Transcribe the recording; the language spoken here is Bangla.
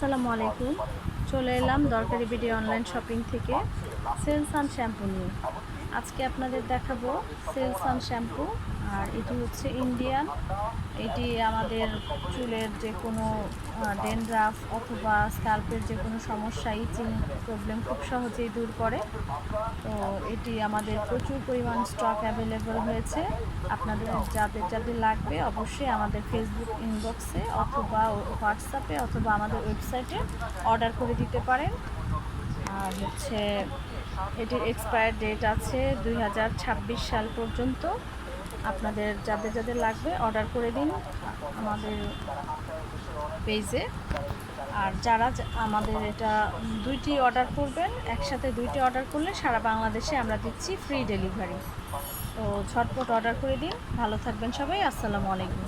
আসসালামু আলাইকুম। চলে এলাম দরকারি ভিডিও অনলাইন শপিং থেকে সেলসান শ্যাম্পু নিয়ে। আজকে আপনাদের দেখাবো সেলসান শ্যাম্পু, আর এটি হচ্ছে ইন্ডিয়ান। এটি আমাদের চুলের যে কোনো ডেনড্রাফ অথবা স্কাল্পের যে কোনো সমস্যা, ইচিং প্রবলেম খুব সহজেই দূর করে। তো এটি আমাদের প্রচুর পরিমাণ স্টক অ্যাভেলেবল হয়েছে। আপনাদের যাদের যাদের লাগবে অবশ্যই আমাদের ফেসবুক ইনবক্সে অথবা হোয়াটসঅ্যাপে অথবা আমাদের ওয়েবসাইটে অর্ডার করে দিতে পারেন। আর হচ্ছে এটির এক্সপায়ার ডেট আছে দুই হাজার ছাব্বিশ সাল পর্যন্ত। আপনাদের যাদের যাদের লাগবে অর্ডার করে দিন আমাদের পেজে আর যারা আমাদের এটা দুইটি অর্ডার করবেন, একসাথে দুইটি অর্ডার করলে সারা বাংলাদেশে আমরা দিচ্ছি ফ্রি ডেলিভারি তো ঝটপট অর্ডার করে দিন। ভালো থাকবেন সবাই, আসসালামু আলাইকুম।